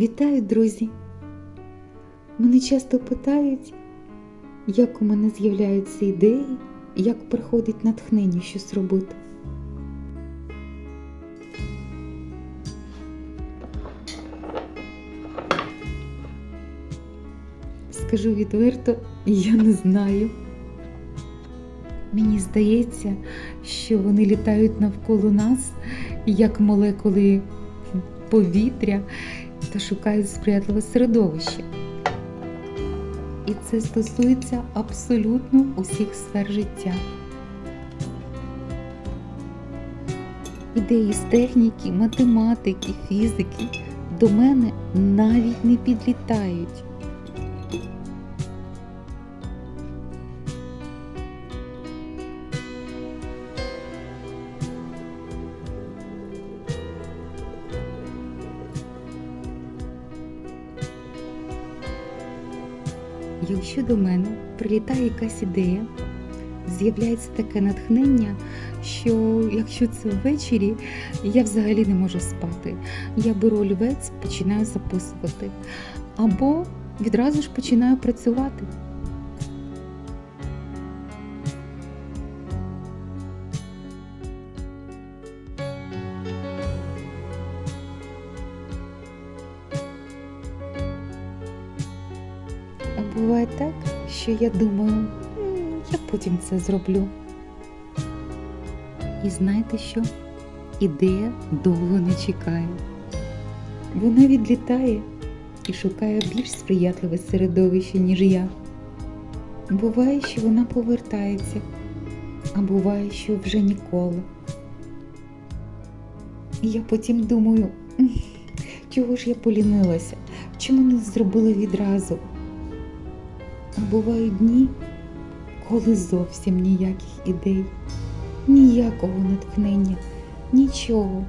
Вітаю, друзі! Мене часто питають, як у мене з'являються ідеї, як приходить натхнення щось робити. Скажу відверто, я не знаю. Мені здається, що вони літають навколо нас, як молекули повітря, та шукають сприятливе середовище. І це стосується абсолютно усіх сфер життя. Ідеї з техніки, математики, фізики до мене навіть не підлітають. Якщо до мене прилітає якась ідея, з'являється таке натхнення, що якщо це ввечері, я взагалі не можу спати. Я беру олівець, починаю записувати. Або відразу ж починаю працювати. А буває так, що я думаю, я потім це зроблю. І знаєте що? Ідея довго не чекає. Вона відлітає і шукає більш сприятливе середовище, ніж я. Буває, що вона повертається, а буває, що вже ніколи. Я потім думаю, чого ж я полінилася? Чому не зробила відразу? Бувають дні, коли зовсім ніяких ідей, ніякого натхнення, нічого.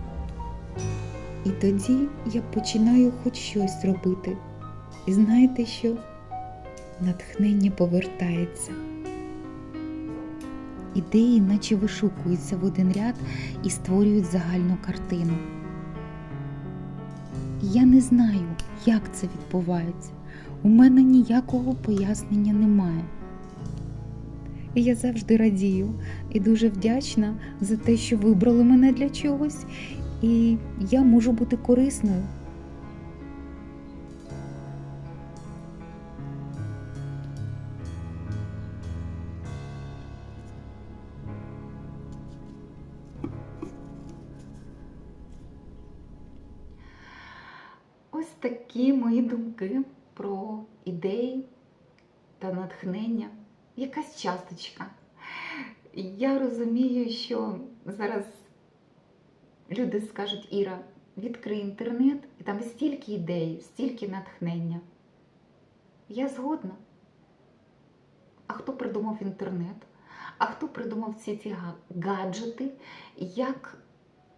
І тоді я починаю хоч щось робити. І знаєте що? Натхнення повертається. Ідеї, наче вишукуються в один ряд і створюють загальну картину. Я не знаю, як це відбувається. У мене ніякого пояснення немає. І я завжди радію і дуже вдячна за те, що вибрали мене для чогось, і я можу бути корисною. Ось такі мої думки про ідеї та натхнення. Якась часточка. Я розумію, що зараз люди скажуть, Іра, відкрий інтернет, і там стільки ідей, стільки натхнення. Я згодна. А хто придумав інтернет? А хто придумав всі ці га- гаджети? Як,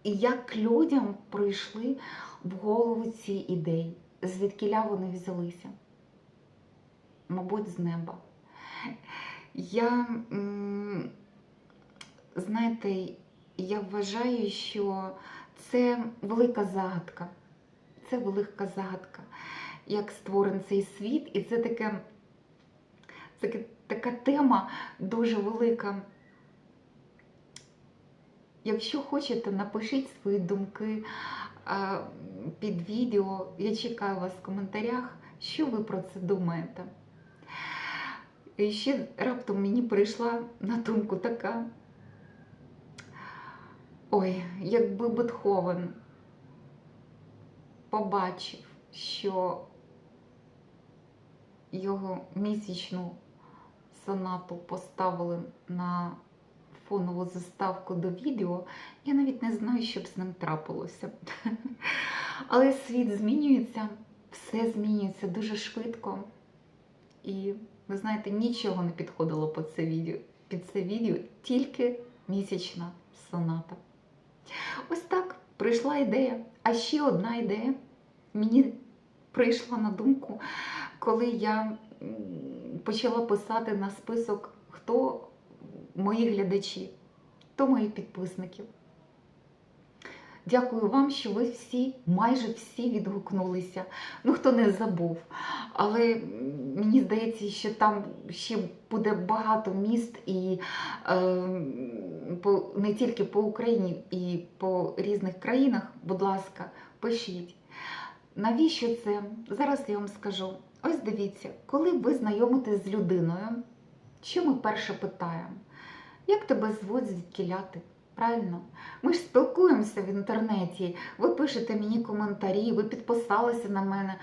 як людям прийшли в голову ці ідеї? Звідкіля вони взялися? Мабуть, з неба. Я, знаєте, я вважаю, що це велика загадка. Це велика загадка, як створений цей світ, і це таке, таке- така тема дуже велика. Якщо хочете, напишіть свої думки під відео. Я чекаю вас в коментарях, що ви про це думаєте. І ще раптом мені прийшла на думку така. Ой, якби Бетховен побачив, що його місячну сонату поставили на фонову заставку до відео, я навіть не знаю, що б з ним трапилося. Але світ змінюється, все змінюється дуже швидко. І ви знаєте, нічого не підходило під це відео, під це відео, тільки місячна соната. Ось так прийшла ідея. А ще одна ідея мені прийшла на думку, коли я почала писати на список, хто мої глядачі, хто мої підписники. Дякую вам, що ви всі, майже всі відгукнулися. Ну, хто не забув. Але мені здається, що там ще буде багато міст і е, по, не тільки по Україні, і по різних країнах. Будь ласка, пишіть. Навіщо це? Зараз я вам скажу. Ось дивіться, коли ви знайомитесь з людиною, що ми перше питаємо? Як тебе звуть, звідкіля ти? Правильно? Ми ж спілкуємося в інтернеті, ви пишете мені коментарі, ви підписалися на мене.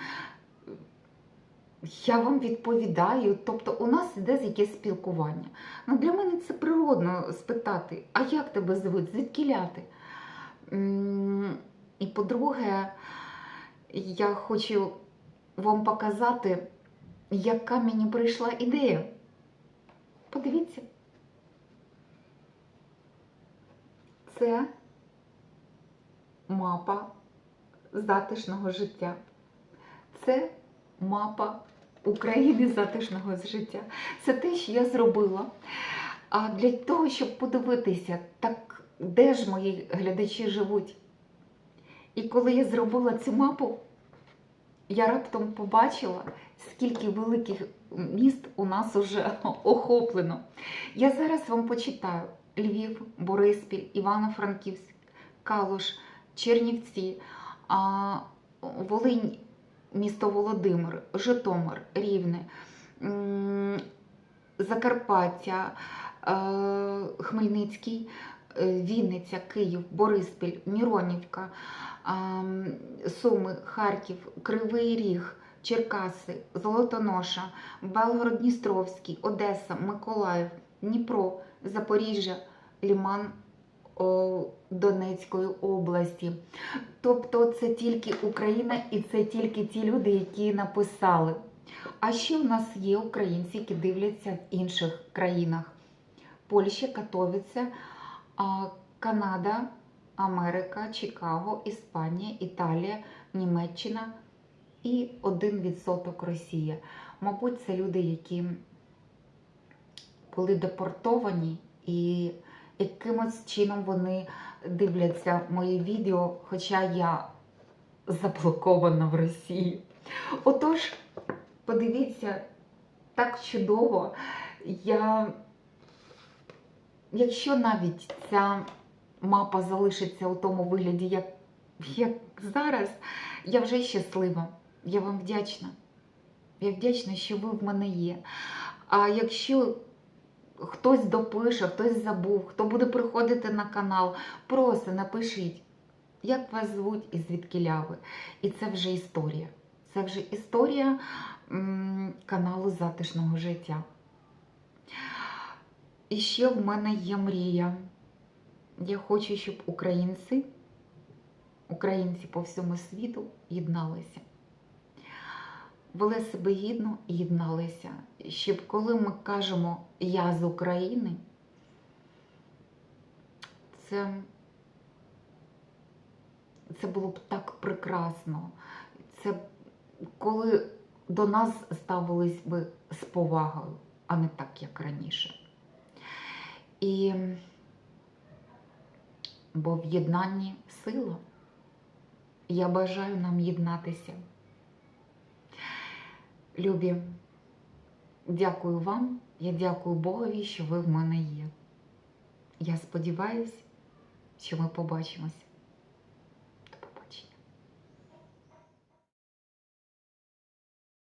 Я вам відповідаю, тобто у нас іде якесь спілкування. Ну, для мене це природно спитати, а як тебе звуть, звідкіля ти? М, І по-друге, я хочу вам показати, яка мені прийшла ідея. Подивіться. Це мапа затишного життя. Це мапа України затишного життя. Це те, що я зробила. А для того, щоб подивитися, так де ж мої глядачі живуть. І коли я зробила цю мапу, я раптом побачила, скільки великих міст у нас уже охоплено. Я зараз вам почитаю: Львів, Бориспіль, Івано-Франківськ, Калуш, Чернівці, Волинь, місто Володимир, Житомир, Рівне, Закарпаття, е, Хмельницький, е, Вінниця, Київ, Бориспіль, Міронівка, Суми, Харків, Кривий Ріг, Черкаси, Золотоноша, Белгород-Дністровський, Одеса, Миколаїв, Дніпро, Запоріжжя, Ліман Донецької області. Тобто це тільки Україна і це тільки ті люди, які написали. А ще в нас є українці, які дивляться в інших країнах. Польща, Катовіце, Канада, Америка, Чикаго, Іспанія, Італія, Німеччина і 1% Росія. Мабуть, це люди, які були депортовані і якимось чином вони дивляться мої відео, хоча я заблокована в Росії. Отож, подивіться, так чудово. Я, якщо навіть ця мапа залишиться у тому вигляді, як, як зараз, я вже щаслива. Я вам вдячна. Я вдячна, що ви в мене є. А якщо хтось допише, хтось забув, хто буде приходити на канал, просто напишіть, як вас звуть і звідки ви. І це вже історія. Це вже історія каналу затишного життя. І ще в мене є мрія. Я хочу, щоб українці, українці по всьому світу єдналися. Вели себе гідно і єдналися. Щоб коли ми кажемо Я з України, це, це було б так прекрасно. Це коли до нас ставились би з повагою, а не так, як раніше. І бо в єднанні сила. Я бажаю нам єднатися. Любі, дякую вам. Я дякую Богові, що ви в мене є. Я сподіваюся, що ми побачимось.